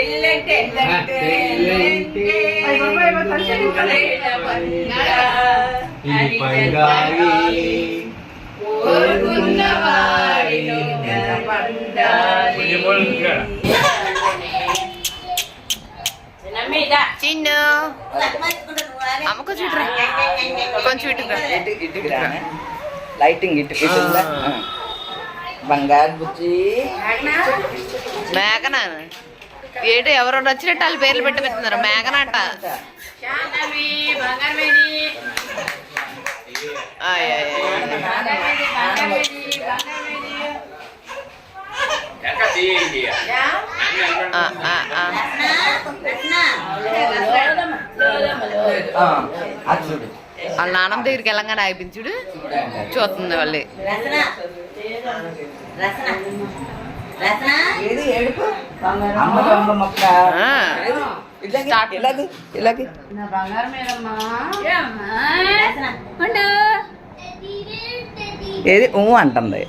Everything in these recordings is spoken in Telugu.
పెళ్ళంటే పెళ్ళంటే ఇది పండాలి కోరుకున్న వారిని పండాలి చిన్ను అమ్మకు చూడరా కొంచెం ఇటుగా ఇటు ఇటుకు రా లైటింగ్ ఇటు ఇటు ఉందా? ఆ. బంగారు బుజ్జి మేఘన ఏంటి ఎవరో వచ్చినట్టు వాళ్ళ పేర్లు పెట్టి పెడుతున్నారు మేఘన అంట ఆయ్ ఆయ్ ఆయ్. ఆ, ఆ, ఆ. ఆ, అది చూడు వాళ్ళ నాన్నమ్మ దగ్గరికి వెళ్ళంగానే ఆగిపించుడు చూస్తుంది వాళ్ళే ఏది ఏడుపు అమ్మ దొంగ మొక్క ఆ. ఇలాగే ఇలాగే ఏది? ఊ అంటుంది.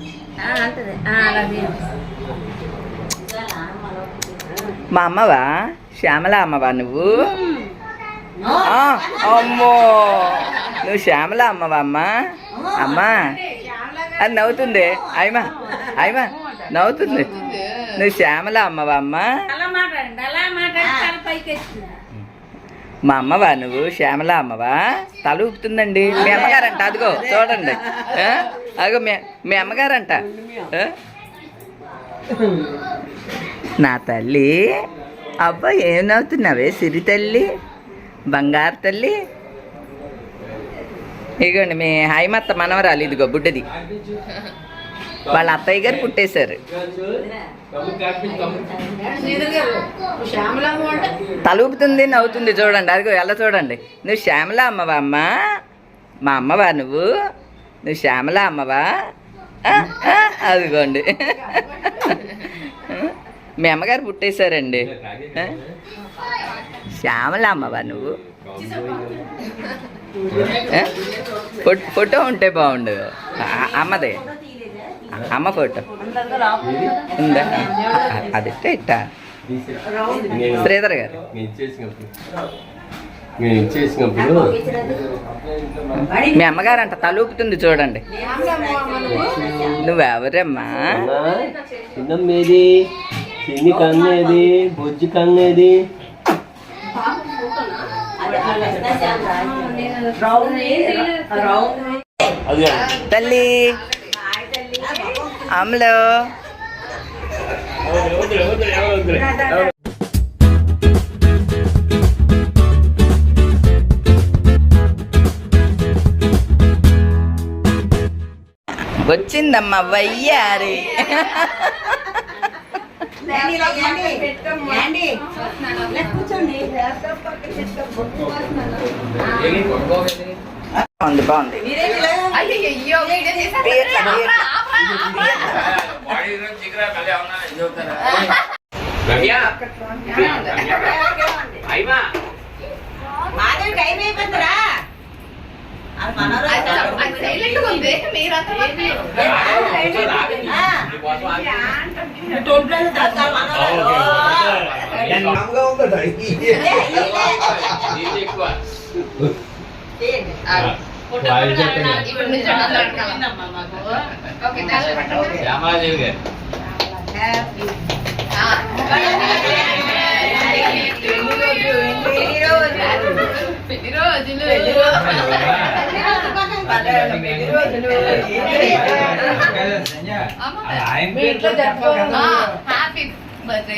మా అమ్మవా శ్యామల అమ్మవా నువ్వు అమ్మో నువ్వు శ్యామల అమ్మవా అమ్మా అమ్మా అది నవ్వుతుంది అయ్యమా అయ్యమా నవ్వుతుంది నువ్వు శ్యామల అమ్మవా అమ్మా? మా అమ్మవా నువ్వు? శ్యామల అమ్మవా? తల ఊపుతుందండి. మీ అమ్మగారంట అదిగో చూడండి? అదిగో మీ మీ అమ్మగారంట? నా తల్లి అబ్బా ఏం నవ్వుతున్నావే సిరి తల్లి బంగారు తల్లి. ఇగోండి మీ హైమత్త మనవరాలు ఇదిగో బుడ్డది. వాళ్ళ అత్తయ్య గారు పుట్టేశారు. తలుపుతుంది నవ్వుతుంది చూడండి. అదిగో ఎలా చూడండి. నువ్వు శ్యామల అమ్మవా అమ్మ? మా అమ్మవా నువ్వు? నువ్వు శ్యామల అమ్మవా? అదిగోండి. మీ అమ్మగారు పుట్టేశారండి. శ్యామల అమ్మవా నువ్వు? ఫోటో ఉంటే బాగుండు. అమ్మదే. అమ్మ ఫోటో. ఉందా? అది ఇట్టా. శ్రీధర్ గారు. మీ అమ్మగారంట తలూపుతుంది చూడండి. నువ్వెవరమ్మా? చిన్ని కన్నేది బుజ్జి కన్నేది. అది తల్లి. అమ్మలో. వచ్చిందమ్మా వయ్యారి. బాగుంది బాగుంది. silent గా ఉంది. శ్యామలాదేవి గారు. Happy birthday.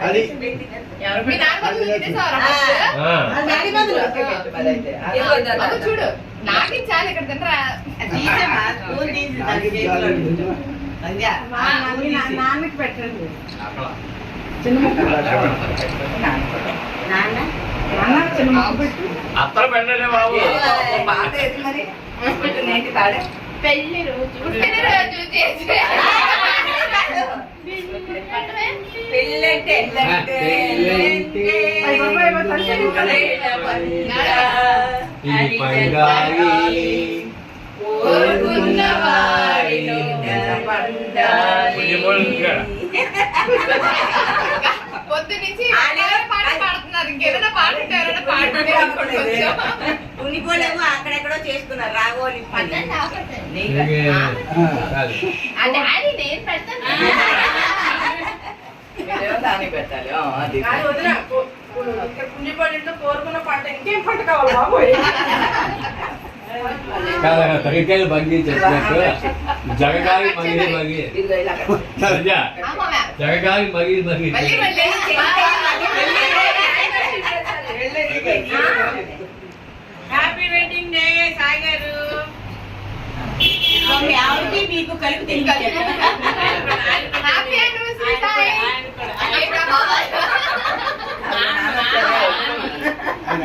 అది చూడు నాకు ఇచ్చాలి ఇక్కడ నాన్నకి పెట్టండి చిన్న పెళ్ళి రోజు. పెళ్ళి రోజు చేసి. పెళ్ళంటే అక్కడెక్కడో చేసుకున్నారు. రాగోలి అంటే దానికి పెట్టాలి. ఆ, అది. పుణ్యపడింట్లో కోరుకున్న పంట ఇంకేం పంట కావాలి బాబోయ్ తగ్గికాయలు బగ్గి చెప్పినట్టు. జగగాలి మగిలి మగి జగగాలి మగిలి మగి మళ్ళీ మళ్ళీ. హ్యాపీ వెడ్డింగ్ డే సాయి గారు మీ ఆవిడకి మీకు కలిపి హ్యాపీ యానివర్సరీ సాయి ఏంటా బాబాయ్? ఆయన ఎక్కడ ఉన్నాడు? షిప్లో అదో నాన్న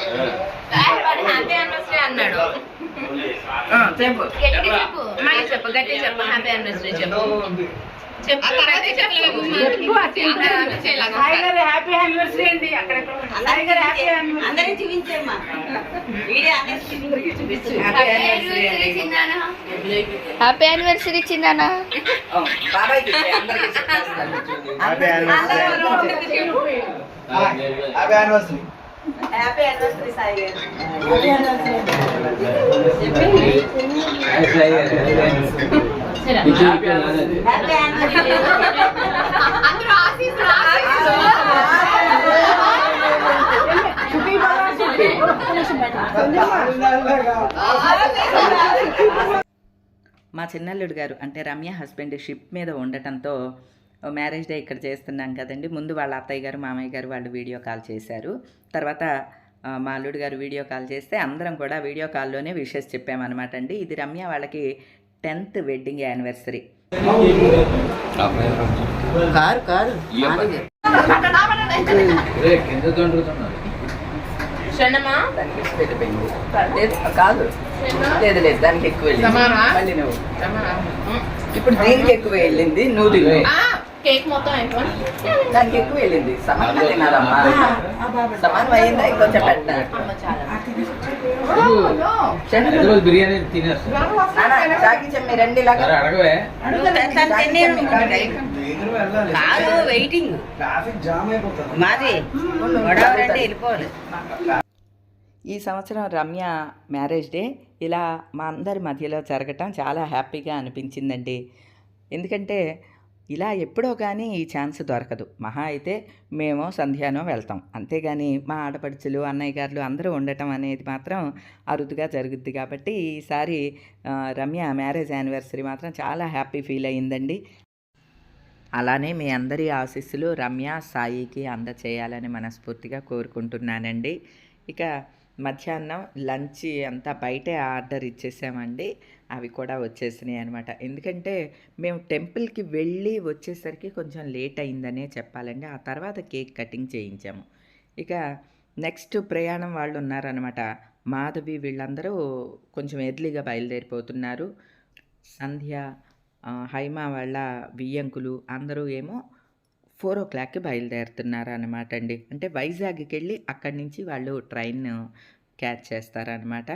హ్యాపీ యానివర్సరీ అన్నాడు. ఆ, చెప్పు. గట్టి చెప్పు. మళ్ళీ చెప్పు గట్టి చెప్పు. హ్యాపీ యానివర్సరీ చెప్పు. యానివర్సరీ అండి. అందరికి చూపించమ్మా. వీడియో చూపించు. Happy anniversary. Happy anniversary happy anniversary happy Sai garu మా చిన్నల్లుడు గారు అంటే రమ్య హస్బెండ్ షిప్ మీద ఉండటంతో మ్యారేజ్ డే ఇక్కడ చేస్తున్నాం కదండి. ముందు వాళ్ళ అత్తయ్య గారు మామయ్య గారు వాళ్ళు వీడియో కాల్ చేశారు. తర్వాత మా అల్లుడు గారు వీడియో కాల్ చేస్తే అందరం కూడా వీడియో కాల్లోనే విషెస్ చెప్పామన్నమాట అండి. ఇది రమ్య వాళ్ళకి tenth wedding anniversary. Car car. కింద లేదు, కాదు. లేదు దానికి ఎక్కువ వెళ్ళింది. ఇప్పుడు దీనికి ఎక్కువ వెళ్ళింది నువ్వు. కేక్ మొత్తం అయిపోయి దానికి ఎక్కువ వెళ్ళింది. సమానం తినాలమ్మా సమానం అయిందా ఇంకొంచెం పెట్ట బిర్యానీ కాదు. వెయిటింగ్. మాది. వెళ్ళిపోవాలి. ఈ సంవత్సరం రమ్య మ్యారేజ్ డే. ఇలా మా అందరి మధ్యలో జరగటం చాలా హ్యాపీగా అనిపించిందండి. ఎందుకంటే ఇలా ఎప్పుడో కానీ ఈ ఛాన్స్ దొరకదు. మహా అయితే మేము సంధ్యానో వెళ్తాం. అంతేగాని మా ఆడపడుచులు అన్నయ్య గారులు అందరూ ఉండటం అనేది మాత్రం అరుదుగా జరుగుద్ది కాబట్టి ఈసారి రమ్య మ్యారేజ్ యానివర్సరీ మాత్రం చాలా హ్యాపీ ఫీల్ అయ్యిందండి. అలానే మీ అందరి ఆశీస్సులు రమ్య సాయికి అందచేయాలని మనస్ఫూర్తిగా కోరుకుంటున్నానండి. ఇక మధ్యాహ్నం లంచ్ అంతా బయటే ఆర్డర్ ఇచ్చేసామండి. అవి కూడా వచ్చేసినాయి అనమాట ఎందుకంటే మేము టెంపుల్కి వెళ్ళి వచ్చేసరికి కొంచెం లేట్ అయిందనే చెప్పాలండి. ఆ తర్వాత కేక్ కటింగ్ చేయించాము. ఇక నెక్స్ట్ ప్రయాణం వాళ్ళు ఉన్నారనమాట మాధవి వీళ్ళందరూ కొంచెం ఎర్లీగా బయలుదేరిపోతున్నారు. సంధ్య హైమా హైమ వాళ్ళ బియ్యంకులు అందరూ ఏమో ఫోర్ ఓ క్లాక్కి బయలుదేరుతున్నారు అనమాట అండి అంటే వైజాగ్కి వెళ్ళి అక్కడి నుంచి వాళ్ళు ట్రైన్ క్యాచ్ చేస్తారనమాట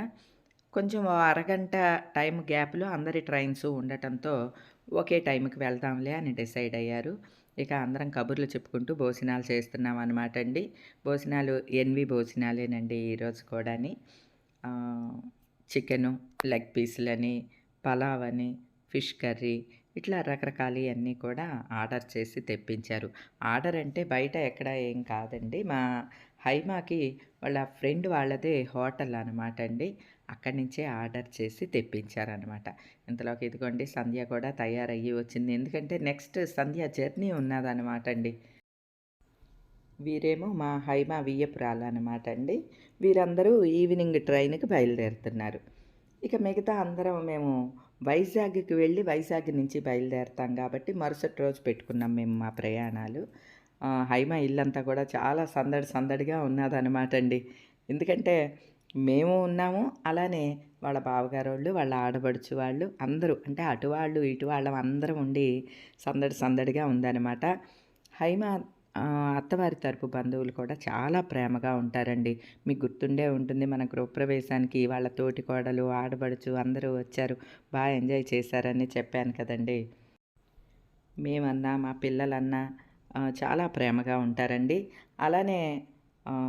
కొంచెం అరగంట టైం గ్యాప్లో అందరి ట్రైన్స్ ఉండటంతో ఒకే టైంకి వెళ్దాంలే అని డిసైడ్ అయ్యారు. ఇక అందరం కబుర్లు చెప్పుకుంటూ భోజనాలు చేస్తున్నాం అనమాట అండి భోజనాలు ఎన్వి భోజనాలేనండి ఈరోజు కూడాని. చికెను లెగ్ పీసులని పలావ్ అని ఫిష్ కర్రీ ఇట్లా రకరకాలు అన్నీ కూడా ఆర్డర్ చేసి తెప్పించారు. ఆర్డర్ అంటే బయట ఎక్కడ ఏం కాదండి. మా హైమాకి వాళ్ళ ఫ్రెండ్ వాళ్ళదే హోటల్ అనమాట అండి. అక్కడి నుంచే ఆర్డర్ చేసి తెప్పించారనమాట ఇంతలోకి ఇదిగోండి సంధ్య కూడా తయారయ్యి వచ్చింది. ఎందుకంటే నెక్స్ట్ సంధ్య జర్నీ ఉన్నదనమాట అండి. వీరేమో మా హైమా వియ్యపురాలు అనమాట అండి. వీరందరూ ఈవినింగ్ ట్రైన్కి బయలుదేరుతున్నారు. ఇక మిగతా అందరం మేము వైజాగ్కి వెళ్ళి వైజాగ్ నుంచి బయలుదేరుతాం కాబట్టి మరుసటి రోజు పెట్టుకున్నాం మేము మా ప్రయాణాలు. హైమ ఇల్లంతా కూడా చాలా సందడి సందడిగా ఉన్నదనమాట అండి. ఎందుకంటే మేము ఉన్నాము అలానే వాళ్ళ బావగారు వాళ్ళు వాళ్ళ ఆడబడుచు వాళ్ళు అందరూ అంటే అటు వాళ్ళు ఇటు వాళ్ళం అందరం ఉండి సందడి సందడిగా ఉందన్నమాట. హైమ అత్తవారి తరపు బంధువులు కూడా చాలా ప్రేమగా ఉంటారండి. మీకు గుర్తుండే ఉంటుంది మన గృహప్రవేశానికి వాళ్ళ తోటి కోడలు ఆడబడుచు అందరూ వచ్చారు. బాగా ఎంజాయ్ చేశారని చెప్పాను కదండి. మేమన్నా మా పిల్లలన్నా చాలా ప్రేమగా ఉంటారండి. అలానే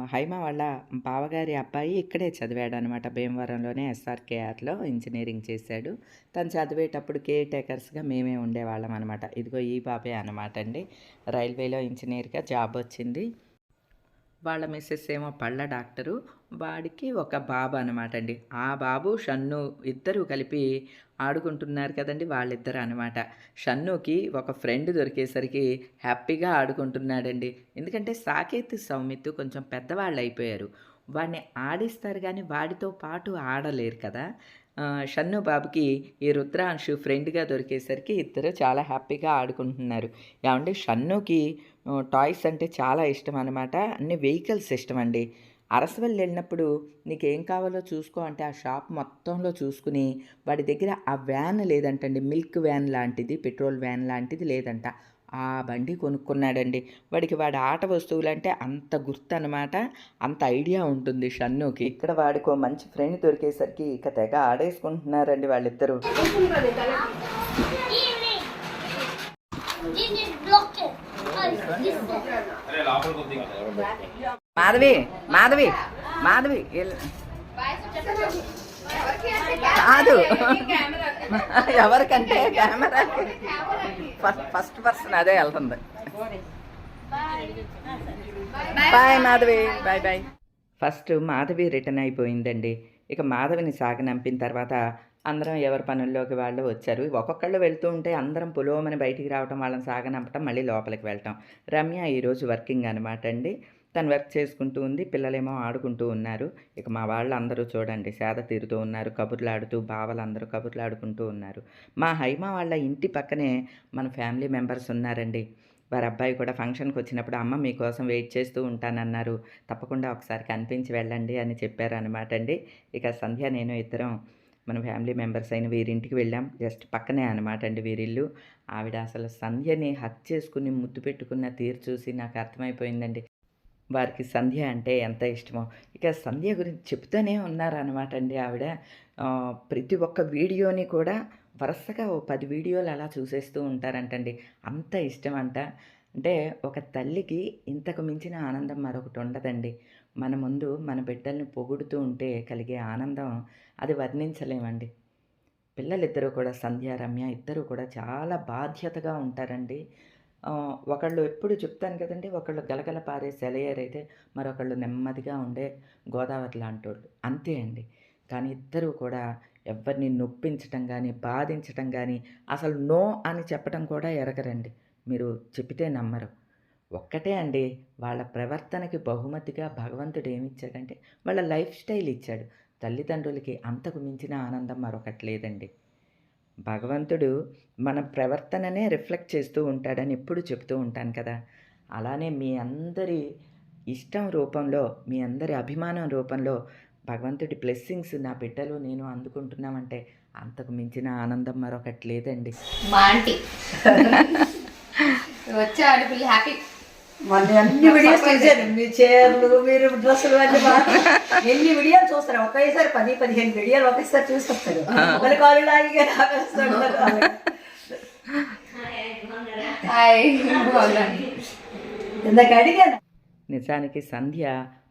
హైమ వాళ్ళ బావగారి అబ్బాయి ఇక్కడే చదివాడు అనమాట భీమవరంలోనే ఎస్ఆర్కేఆర్లో ఇంజనీరింగ్ చేశాడు. తను చదివేటప్పుడు కేర్ టేకర్స్గా మేమే ఉండేవాళ్ళం అనమాట ఇదిగో ఈ బాబే అనమాట అండి. రైల్వేలో ఇంజనీర్గా జాబ్ వచ్చింది. వాళ్ళ మిస్సెస్ ఏమో పళ్ళ డాక్టరు. వాడికి ఒక బాబు అనమాట అండి ఆ బాబు షన్ను ఇద్దరు కలిపి ఆడుకుంటున్నారు కదండి వాళ్ళిద్దరు అనమాట షన్నుకి ఒక ఫ్రెండ్ దొరికేసరికి హ్యాపీగా ఆడుకుంటున్నాడండి. ఎందుకంటే సాకేత్ సౌమిత్ కొంచెం పెద్దవాళ్ళు అయిపోయారు. వాడిని ఆడిస్తారు కానీ వాడితో పాటు ఆడలేరు కదా. షన్ను బాబుకి ఈ రుద్రాంశు ఫ్రెండ్గా దొరికేసరికి ఇద్దరు చాలా హ్యాపీగా ఆడుకుంటున్నారు. ఏమంటే షన్నుకి టాయ్స్ అంటే చాలా ఇష్టం అనమాట అన్ని వెహికల్స్ ఇష్టం అండి అరసవల్లి వెళ్ళినప్పుడు నీకేం కావాలో చూసుకో అంటే ఆ షాప్ మొత్తంలో చూసుకుని వాడి దగ్గర ఆ వ్యాన్ లేదంటండి. మిల్క్ వ్యాన్ లాంటిది పెట్రోల్ వ్యాన్ లాంటిది లేదంట. ఆ బండి కొనుక్కున్నాడండి. వాడికి వాడి ఆట వస్తువులు అంటే అంత గుర్తు అనమాట అంత ఐడియా ఉంటుంది షన్నుకి. ఇక్కడ వాడికి మంచి ఫ్రెండ్ దొరికేసరికి ఇక తెగ ఆడేసుకుంటున్నారండి వాళ్ళిద్దరూ. మాధవి మాధవి మాధవి కాదు. ఎవరికంటే కెమెరాకి. ఫస్ట్ ఫస్ట్ పర్సన్ అదే వెళ్తుంది. Bye Madhavi. Bye bye first Madhavi return అయిపోయిందండి. ఇక మాధవిని సాగనంపిన తర్వాత అందరం ఎవరి పనుల్లోకి వాళ్ళు వచ్చారు. ఒక్కొక్కళ్ళు వెళ్తూ ఉంటే అందరం పులోమని బయటికి రావటం వాళ్ళని సాగనంపటం మళ్ళీ లోపలికి వెళ్ళటం. రమ్య ఈరోజు వర్కింగ్ అనమాట అండి. తను వర్క్ చేసుకుంటూ ఉంది పిల్లలేమో ఆడుకుంటూ ఉన్నారు. ఇక మా వాళ్ళు అందరూ చూడండి సేద తీరుతూ ఉన్నారు కబుర్లాడుతూ బావలు అందరూ కబుర్లాడుకుంటూ ఉన్నారు. మా హైమ వాళ్ళ ఇంటి పక్కనే మన ఫ్యామిలీ మెంబర్స్ ఉన్నారండి. వారి అబ్బాయి కూడా ఫంక్షన్కి వచ్చినప్పుడు అమ్మ మీకోసం వెయిట్ చేస్తూ ఉంటానన్నారు. తప్పకుండా ఒకసారి కనిపించి వెళ్ళండి అని చెప్పారు అనమాట అండి. ఇక సంధ్య నేను ఇద్దరం మన ఫ్యామిలీ మెంబర్స్ అయిన వీరింటికి వెళ్ళాం. జస్ట్ పక్కనే అనమాట అండి వీరిల్లు. ఆవిడ అసలు సంధ్యని హక్ చేసుకుని ముద్దు పెట్టుకున్న తీరు చూసి నాకు అర్థమైపోయిందండి. వారికి సంధ్య అంటే ఎంత ఇష్టమో. ఇక సంధ్య గురించి చెప్తూనే ఉన్నారనమాట అండి ఆవిడ. ప్రతి ఒక్క వీడియోని కూడా వరుసగా ఓ పది వీడియోలు అలా చూసేస్తూ ఉంటారంటండి. అంత ఇష్టం అంట అంటే ఒక తల్లికి ఇంతకు మించిన ఆనందం మరొకటి ఉండదండి. మన ముందు మన బిడ్డల్ని పొగుడుతూ ఉంటే కలిగే ఆనందం అది వర్ణించలేమండి. పిల్లలిద్దరూ కూడా సంధ్య రమ్య ఇద్దరూ కూడా చాలా బాధ్యతగా ఉంటారండి. ఒకళ్ళు ఎప్పుడు చెప్తాను కదండి ఒకళ్ళు గలగల పారే సెలయేరు అయితే మరొకళ్ళు నెమ్మదిగా ఉండే గోదావరి లాంటి వాళ్ళు అంతే అండి. కానీ ఇద్దరూ కూడా ఎవరిని నొప్పించటం కానీ బాధించటం కానీ అసలు నో అని చెప్పటం కూడా ఎరగరండి. మీరు చెప్తే నమ్మరు. ఒక్కటే అండి వాళ్ళ ప్రవర్తనకి బహుమతిగా భగవంతుడు ఏమిచ్చాడంటే వాళ్ళ లైఫ్ స్టైల్ ఇచ్చాడు. తల్లిదండ్రులకి అంతకు మించిన ఆనందం మరొకటి లేదండి. భగవంతుడు మన ప్రవర్తననే రిఫ్లెక్ట్ చేస్తూ ఉంటాడని ఎప్పుడు చెప్తూ ఉంటాను కదా. అలానే మీ అందరి ఇష్టం రూపంలో మీ అందరి అభిమానం రూపంలో భగవంతుడి బ్లెస్సింగ్స్ నా బిడ్డలు నేను అందుకుంటున్నామంటే అంతకు మించిన ఆనందం మరొకటి లేదండి. మా ఆంటీ. వచ్చే ఆడపిల్ల హ్యాపీ. మొన్న అన్ని వీడియోస్ చూశాను. మీ చీరలు మీరు డ్రెస్సులు అన్ని బాగా ఎన్ని వీడియోలు చూస్తారు? ఒకేసారి పది పదిహేను వీడియోలు ఒకేసారి చూసుకొస్తారు ఒకరి కాలు ఇందాక అడిగాను. నిజానికి సంధ్య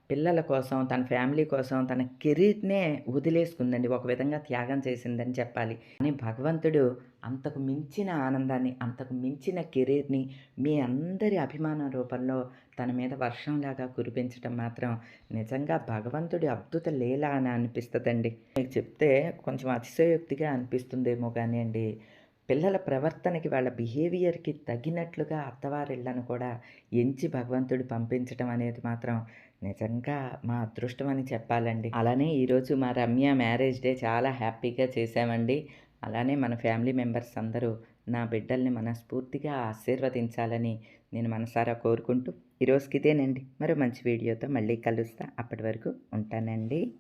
పిల్లల కోసం తన ఫ్యామిలీ కోసం తన కెరీర్నే వదిలేసుకుందండి. ఒక విధంగా త్యాగం చేసిందని చెప్పాలి. కానీ భగవంతుడు అంతకు మించిన ఆనందాన్ని అంతకు మించిన కెరీర్ని మీ అందరి అభిమానం రూపంలో తన మీద వర్షంలాగా కురిపించడం మాత్రం నిజంగా భగవంతుడి అద్భుత లీల అని అనిపిస్తుందండి. మీకు చెప్తే కొంచెం అతిశయోక్తిగా అనిపిస్తుందేమో కానీ అండి పిల్లల ప్రవర్తనకి వాళ్ళ బిహేవియర్కి తగినట్లుగా అత్తవారిళ్ళను కూడా ఎంచి భగవంతుడు పంపించడం అనేది మాత్రం నిజంగా మా అదృష్టం అని చెప్పాలండి. అలానే ఈరోజు మా రమ్య మ్యారేజ్ డే చాలా హ్యాపీగా చేసామండి అలానే మన ఫ్యామిలీ మెంబర్స్ అందరూ నా బిడ్డల్ని మనస్ఫూర్తిగా ఆశీర్వదించాలని నేను మనసారా కోరుకుంటూ ఈరోజుకి ఇదేనండి మరో మంచి వీడియోతో మళ్ళీ కలుస్తా. అప్పటి వరకు ఉంటానండి.